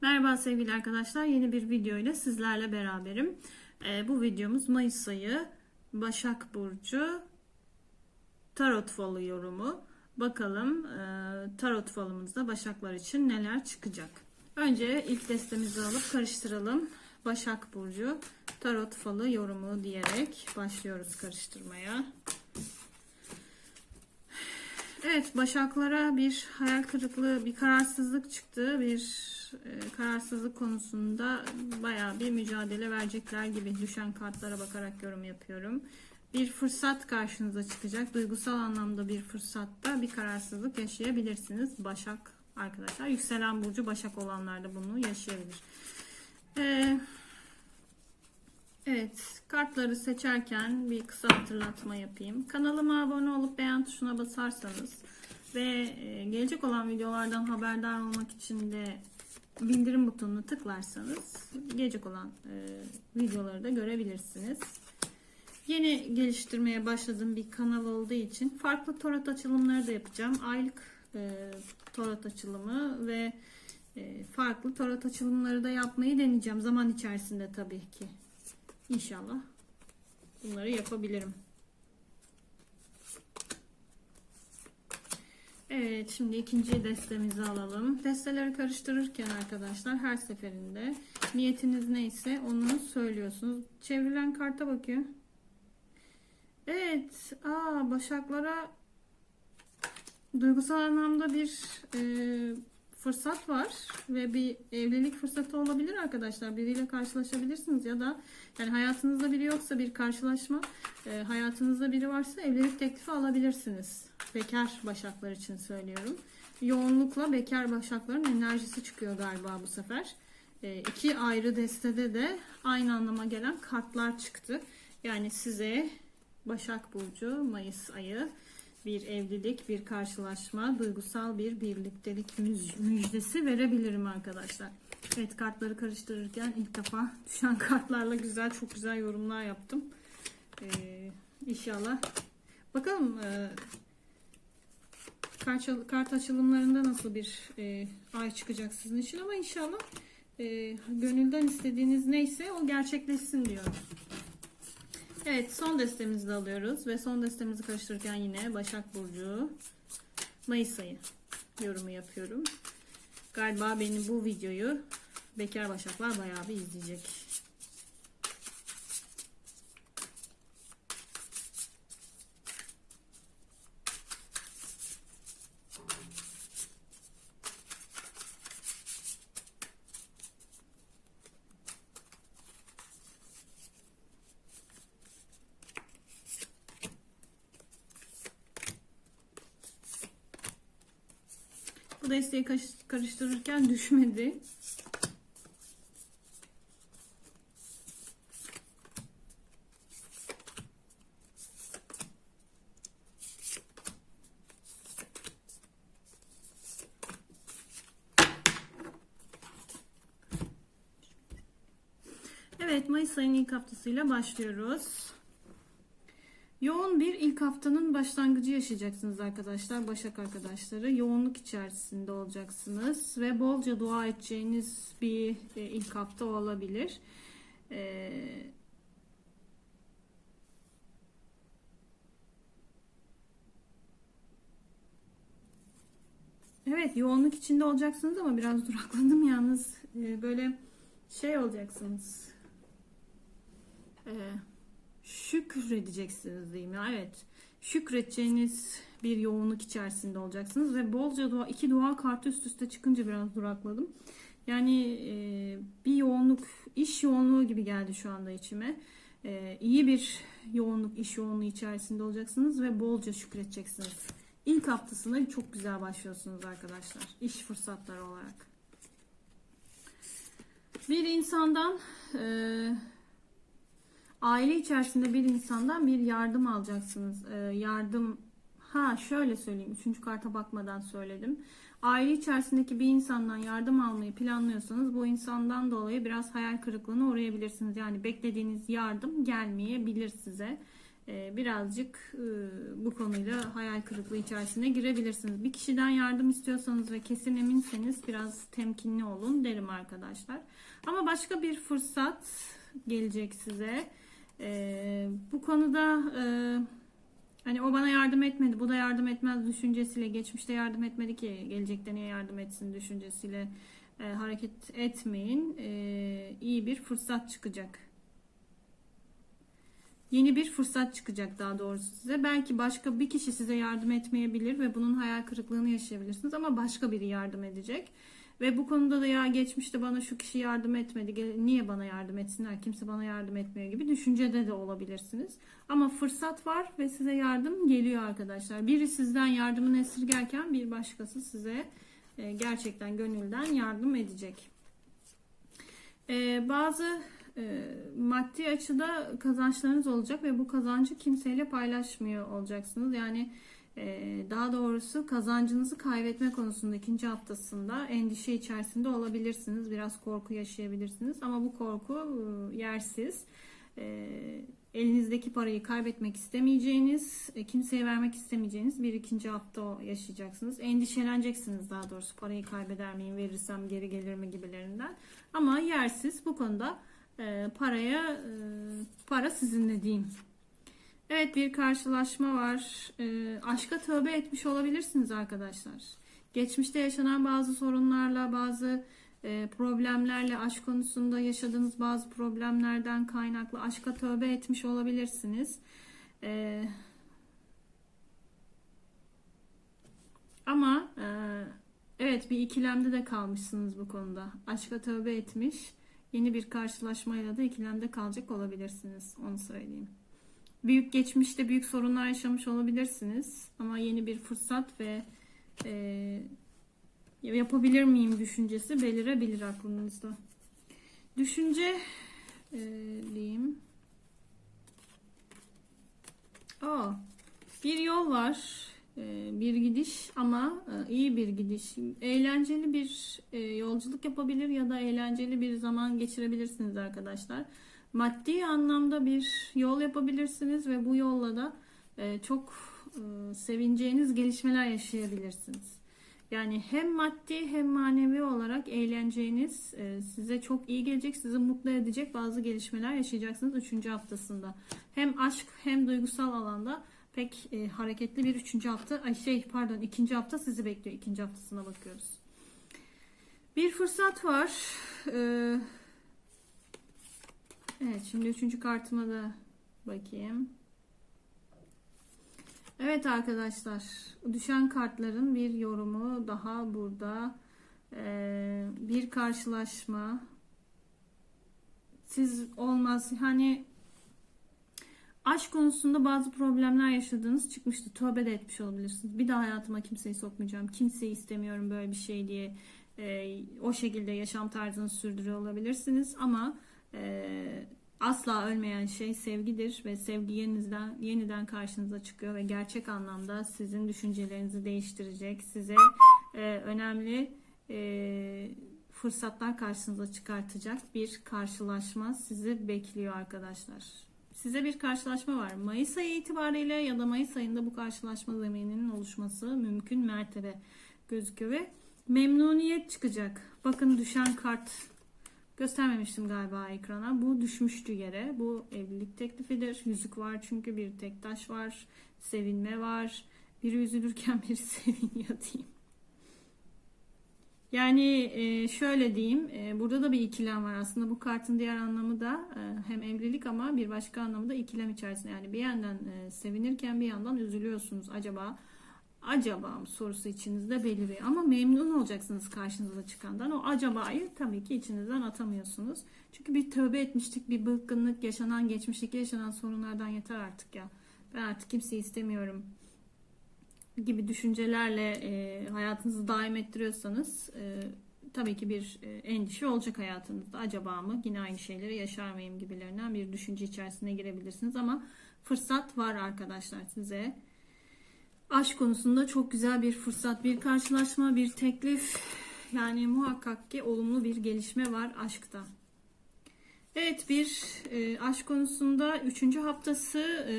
Merhaba sevgili arkadaşlar. Yeni bir video ile sizlerle beraberim. Ee, bu videomuz Mayıs ayı Başak Burcu Tarot falı yorumu. Bakalım e, tarot falımızda Başaklar için neler çıkacak. Önce ilk destemizi alıp karıştıralım. Başak Burcu Tarot falı yorumu diyerek başlıyoruz karıştırmaya. Evet, Başaklara bir hayal kırıklığı, bir kararsızlık çıktı. Bir e, kararsızlık konusunda bayağı bir mücadele verecekler gibi düşen kartlara bakarak yorum yapıyorum. Bir fırsat karşınıza çıkacak. Duygusal anlamda bir fırsatta bir kararsızlık yaşayabilirsiniz. Başak arkadaşlar. Yükselen burcu Başak olanlar da bunu yaşayabilir. Ee, Evet, kartları seçerken bir kısa hatırlatma yapayım. Kanalıma abone olup beğen tuşuna basarsanız ve e, gelecek olan videolardan haberdar olmak için de bildirim butonuna tıklarsanız gelecek olan e, videoları da görebilirsiniz. Yeni geliştirmeye başladığım bir kanal olduğu için farklı tarot açılımları da yapacağım. Aylık e, tarot açılımı ve e, farklı tarot açılımları da yapmayı deneyeceğim zaman içerisinde tabii ki. İnşallah bunları yapabilirim. Evet şimdi ikinci destemizi alalım. Desteleri karıştırırken arkadaşlar her seferinde niyetiniz neyse onu söylüyorsunuz. Çevrilen karta bakıyor. Evet. Aa, başaklara duygusal anlamda bir e, fırsat var ve bir evlilik fırsatı olabilir arkadaşlar. Biriyle karşılaşabilirsiniz ya da yani hayatınızda biri yoksa bir karşılaşma, e, hayatınızda biri varsa evlilik teklifi alabilirsiniz. Bekar başaklar için söylüyorum. Yoğunlukla bekar başakların enerjisi çıkıyor galiba bu sefer. E, iki ayrı destede de aynı anlama gelen kartlar çıktı. Yani size Başak Burcu Mayıs ayı bir evlilik, bir karşılaşma, duygusal bir birliktelik müj- müjdesi verebilirim arkadaşlar. Evet kartları karıştırırken ilk defa düşen kartlarla güzel, çok güzel yorumlar yaptım. Ee, inşallah. Bakalım e, kart, kart açılımlarında nasıl bir e, ay çıkacak sizin için ama inşallah e, gönülden istediğiniz neyse o gerçekleşsin diyorum. Evet son destemizi de alıyoruz ve son destemizi karıştırırken yine Başak Burcu Mayıs ayı yorumu yapıyorum. Galiba benim bu videoyu bekar başaklar bayağı bir izleyecek. Karış- karıştırırken düşmedi. Evet, Mayıs ayının ilk haftasıyla başlıyoruz. Yoğun bir ilk haftanın başlangıcı yaşayacaksınız arkadaşlar. Başak arkadaşları. Yoğunluk içerisinde olacaksınız. Ve bolca dua edeceğiniz bir e, ilk hafta olabilir. Ee, Evet yoğunluk içinde olacaksınız ama biraz durakladım yalnız. Ee, böyle şey olacaksınız. Ee, şükredeceksiniz diyeyim ya evet. Şükredeceğiniz bir yoğunluk içerisinde olacaksınız ve bolca dua iki dua kartı üst üste çıkınca biraz durakladım. Yani e, bir yoğunluk iş yoğunluğu gibi geldi şu anda içime. E, iyi bir yoğunluk iş yoğunluğu içerisinde olacaksınız ve bolca şükredeceksiniz. İlk haftasında çok güzel başlıyorsunuz arkadaşlar iş fırsatları olarak. Bir insandan e, aile içerisinde bir insandan bir yardım alacaksınız. Ee, yardım ha şöyle söyleyeyim. Üçüncü karta bakmadan söyledim. Aile içerisindeki bir insandan yardım almayı planlıyorsanız bu insandan dolayı biraz hayal kırıklığına uğrayabilirsiniz. Yani beklediğiniz yardım gelmeyebilir size. e, birazcık e, bu konuyla hayal kırıklığı içerisine girebilirsiniz. Bir kişiden yardım istiyorsanız ve kesin eminseniz biraz temkinli olun derim arkadaşlar. Ama başka bir fırsat gelecek size. E, bu konuda e, hani o bana yardım etmedi, bu da yardım etmez düşüncesiyle, geçmişte yardım etmedi ki gelecekte niye yardım etsin düşüncesiyle e, hareket etmeyin. E, iyi bir fırsat çıkacak. Yeni bir fırsat çıkacak daha doğrusu size. Belki başka bir kişi size yardım etmeyebilir ve bunun hayal kırıklığını yaşayabilirsiniz ama başka biri yardım edecek. Ve bu konuda da ya geçmişte bana şu kişi yardım etmedi. Niye bana yardım etsinler? Kimse bana yardım etmiyor gibi düşüncede de olabilirsiniz. Ama fırsat var ve size yardım geliyor arkadaşlar. Biri sizden yardımını esirgerken bir başkası size e, gerçekten gönülden yardım edecek. E, bazı e, maddi açıda kazançlarınız olacak ve bu kazancı kimseyle paylaşmıyor olacaksınız. Yani e, daha doğrusu kazancınızı kaybetme konusunda ikinci haftasında endişe içerisinde olabilirsiniz. Biraz korku yaşayabilirsiniz ama bu korku e, yersiz. E, elinizdeki parayı kaybetmek istemeyeceğiniz, e, kimseye vermek istemeyeceğiniz bir ikinci hafta yaşayacaksınız. Endişeleneceksiniz daha doğrusu parayı kaybeder miyim, verirsem geri gelir mi gibilerinden. Ama yersiz bu konuda e, paraya para sizinle diyeyim. Evet bir karşılaşma var. E, aşka tövbe etmiş olabilirsiniz arkadaşlar. Geçmişte yaşanan bazı sorunlarla, bazı e, problemlerle, aşk konusunda yaşadığınız bazı problemlerden kaynaklı aşka tövbe etmiş olabilirsiniz. E, ama e, evet bir ikilemde de kalmışsınız bu konuda. Aşka tövbe etmiş, yeni bir karşılaşmayla da ikilemde kalacak olabilirsiniz. Onu söyleyeyim. Büyük geçmişte büyük sorunlar yaşamış olabilirsiniz ama yeni bir fırsat ve e, yapabilir miyim düşüncesi belirebilir aklınızda. Düşünce e, diyeyim. Aa, bir yol var. e, bir gidiş ama e, iyi bir gidiş. Eğlenceli bir e, yolculuk yapabilir ya da eğlenceli bir zaman geçirebilirsiniz arkadaşlar. Maddi anlamda bir yol yapabilirsiniz ve bu yolla da e, çok e, sevineceğiniz gelişmeler yaşayabilirsiniz. Yani hem maddi hem manevi olarak eğleneceğiniz, e, size çok iyi gelecek, sizi mutlu edecek bazı gelişmeler yaşayacaksınız 3. haftasında. Hem aşk hem duygusal alanda pek hareketli bir 3. hafta, ay şey pardon 2. hafta sizi bekliyor. 2. haftasına bakıyoruz. Bir fırsat var. Ee, evet şimdi 3. kartıma da bakayım. Evet arkadaşlar, düşen kartların bir yorumu daha burada. Ee, bir karşılaşma. Siz olmaz hani aşk konusunda bazı problemler yaşadığınız çıkmıştı. Tövbe de etmiş olabilirsiniz. Bir daha hayatıma kimseyi sokmayacağım. Kimseyi istemiyorum böyle bir şey diye e, o şekilde yaşam tarzınızı sürdürüyor olabilirsiniz. Ama e, asla ölmeyen şey sevgidir ve sevgi yeniden yeniden karşınıza çıkıyor ve gerçek anlamda sizin düşüncelerinizi değiştirecek, size e, önemli e, fırsatlar karşınıza çıkartacak bir karşılaşma sizi bekliyor arkadaşlar. Size bir karşılaşma var. Mayıs ayı itibariyle ya da Mayıs ayında bu karşılaşma zemininin oluşması mümkün mertebe gözüküyor ve memnuniyet çıkacak. Bakın düşen kart Göstermemiştim galiba ekrana. Bu düşmüştü yere. Bu evlilik teklifidir. Yüzük var çünkü bir tek taş var. Sevinme var. Biri üzülürken biri seviniyor diyeyim. Yani e, şöyle diyeyim. e, Burada da bir ikilem var. Aslında bu kartın diğer anlamı da e, hem evlilik ama bir başka anlamı da ikilem içerisinde. Yani bir yandan sevinirken bir yandan üzülüyorsunuz. Acaba acaba mı sorusu içinizde beliriyor. Ama memnun olacaksınız karşınıza çıkandan. O acabayı tabii ki içinizden atamıyorsunuz. Çünkü bir tövbe etmiştik, bir bıkkınlık yaşanan, geçmişteki yaşanan sorunlardan yeter artık ya. Ben artık kimseyi istemiyorum gibi düşüncelerle e, hayatınızı daim ettiriyorsanız e, tabii ki bir e, endişe olacak hayatınızda. Acaba mı yine aynı şeyleri yaşar mıyım gibilerinden bir düşünce içerisine girebilirsiniz ama fırsat var arkadaşlar size. Aşk konusunda çok güzel bir fırsat, bir karşılaşma, bir teklif. Yani muhakkak ki olumlu bir gelişme var aşkta. Evet bir e, aşk konusunda üçüncü haftası e,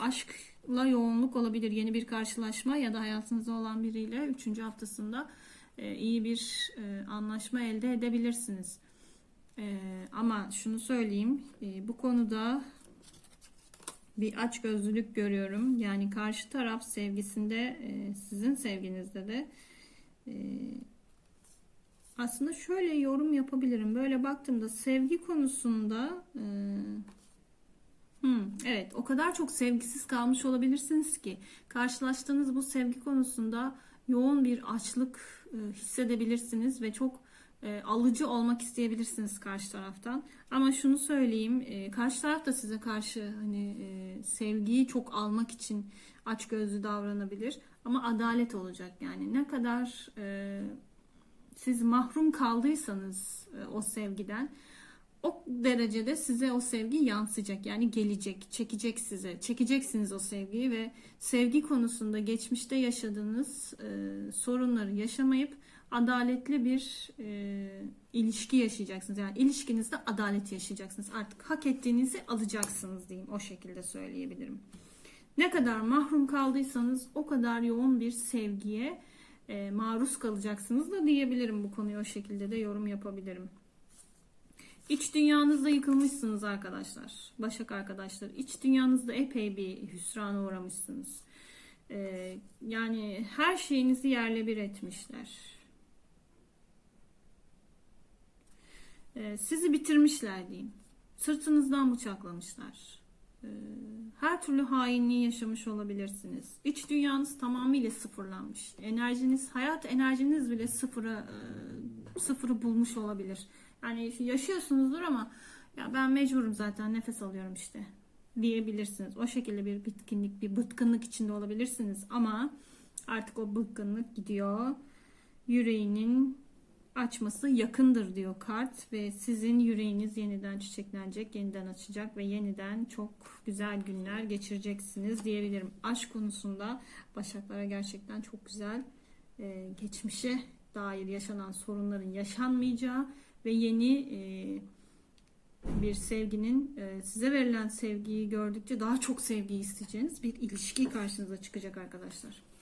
aşkla yoğunluk olabilir. Yeni bir karşılaşma ya da hayatınızda olan biriyle üçüncü haftasında e, iyi bir e, anlaşma elde edebilirsiniz. E, ama şunu söyleyeyim e, bu konuda bir açgözlülük görüyorum. Yani karşı taraf sevgisinde e, sizin sevginizde de e, aslında şöyle yorum yapabilirim. Böyle baktığımda sevgi konusunda e, evet o kadar çok sevgisiz kalmış olabilirsiniz ki karşılaştığınız bu sevgi konusunda yoğun bir açlık hissedebilirsiniz ve çok alıcı olmak isteyebilirsiniz karşı taraftan. Ama şunu söyleyeyim, karşı taraf da size karşı hani sevgiyi çok almak için açgözlü davranabilir. Ama adalet olacak yani ne kadar e, siz mahrum kaldıysanız e, o sevgiden o derecede size o sevgi yansıyacak. Yani gelecek, çekecek size. Çekeceksiniz o sevgiyi ve sevgi konusunda geçmişte yaşadığınız e, sorunları yaşamayıp adaletli bir e, ilişki yaşayacaksınız. Yani ilişkinizde adalet yaşayacaksınız. Artık hak ettiğinizi alacaksınız diyeyim. O şekilde söyleyebilirim. Ne kadar mahrum kaldıysanız o kadar yoğun bir sevgiye e, maruz kalacaksınız da diyebilirim bu konuyu o şekilde de yorum yapabilirim. İç dünyanızda yıkılmışsınız arkadaşlar. Başak arkadaşlar. İç dünyanızda epey bir hüsrana uğramışsınız. E, yani her şeyinizi yerle bir etmişler. E, sizi bitirmişler diyeyim. Sırtınızdan bıçaklamışlar. E, her türlü hainliği yaşamış olabilirsiniz. İç dünyanız tamamıyla sıfırlanmış. Enerjiniz, hayat enerjiniz bile sıfıra e, sıfırı bulmuş olabilir. Yani yaşıyorsunuzdur ama ya ben mecburum zaten nefes alıyorum işte diyebilirsiniz. O şekilde bir bitkinlik, bir bıtkınlık içinde olabilirsiniz ama artık o bıkkınlık gidiyor. Yüreğinin açması yakındır diyor kart ve sizin yüreğiniz yeniden çiçeklenecek, yeniden açacak ve yeniden çok güzel günler geçireceksiniz diyebilirim. Aşk konusunda Başaklara gerçekten çok güzel e, geçmişe dair yaşanan sorunların yaşanmayacağı ve yeni e, bir sevginin e, size verilen sevgiyi gördükçe daha çok sevgi isteyeceğiniz bir ilişki karşınıza çıkacak arkadaşlar.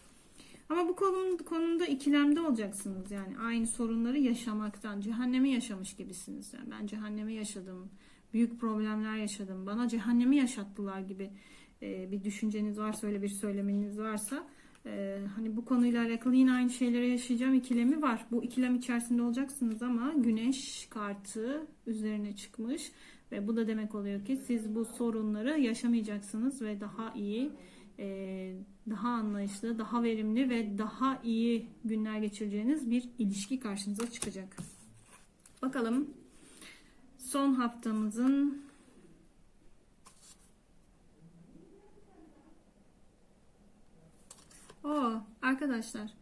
Ama bu konum, konumda ikilemde olacaksınız yani aynı sorunları yaşamaktan cehennemi yaşamış gibisiniz. Yani ben cehennemi yaşadım, büyük problemler yaşadım, bana cehennemi yaşattılar gibi e, bir düşünceniz varsa öyle bir söylemeniz varsa e, hani bu konuyla alakalı yine aynı şeyleri yaşayacağım ikilemi var. Bu ikilem içerisinde olacaksınız ama güneş kartı üzerine çıkmış ve bu da demek oluyor ki siz bu sorunları yaşamayacaksınız ve daha iyi daha anlayışlı, daha verimli ve daha iyi günler geçireceğiniz bir ilişki karşınıza çıkacak. Bakalım son haftamızın O arkadaşlar e,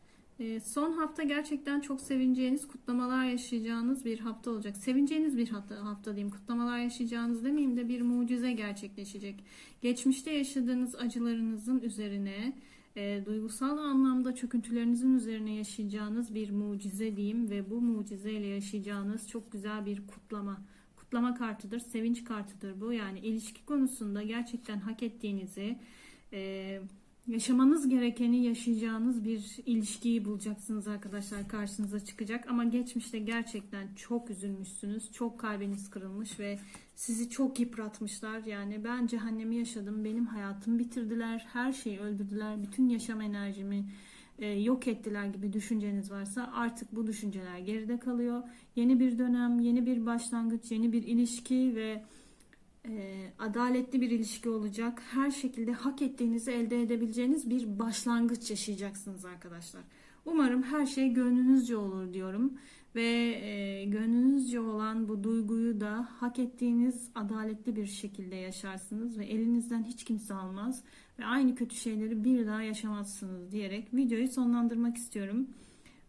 son hafta gerçekten çok sevineceğiniz, kutlamalar yaşayacağınız bir hafta olacak. Sevineceğiniz bir hafta, hafta diyeyim. Kutlamalar yaşayacağınız demeyeyim de bir mucize gerçekleşecek. Geçmişte yaşadığınız acılarınızın üzerine, e, duygusal anlamda çöküntülerinizin üzerine yaşayacağınız bir mucize diyeyim ve bu mucizeyle yaşayacağınız çok güzel bir kutlama. Kutlama kartıdır, sevinç kartıdır bu. Yani ilişki konusunda gerçekten hak ettiğinizi, e, yaşamanız gerekeni yaşayacağınız bir ilişkiyi bulacaksınız arkadaşlar karşınıza çıkacak. Ama geçmişte gerçekten çok üzülmüşsünüz çok kalbiniz kırılmış ve sizi çok yıpratmışlar. Yani ben cehennemi yaşadım benim hayatımı bitirdiler her şeyi öldürdüler bütün yaşam enerjimi e, yok ettiler gibi düşünceniz varsa artık bu düşünceler geride kalıyor. Yeni bir dönem yeni bir başlangıç yeni bir ilişki ve e, adaletli bir ilişki olacak. Her şekilde hak ettiğinizi elde edebileceğiniz bir başlangıç yaşayacaksınız arkadaşlar. Umarım her şey gönlünüzce olur diyorum. Ve e, gönlünüzce olan bu duyguyu da hak ettiğiniz adaletli bir şekilde yaşarsınız ve elinizden hiç kimse almaz ve aynı kötü şeyleri bir daha yaşamazsınız diyerek videoyu sonlandırmak istiyorum.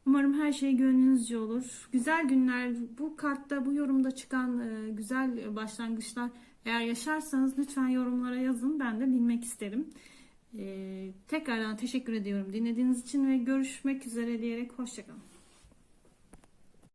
Umarım her şey gönlünüzce olur. Güzel günler, bu kartta, bu yorumda çıkan e, güzel başlangıçlar eğer yaşarsanız lütfen yorumlara yazın. Ben de bilmek isterim. Ee, tekrardan teşekkür ediyorum dinlediğiniz için ve görüşmek üzere diyerek hoşçakalın.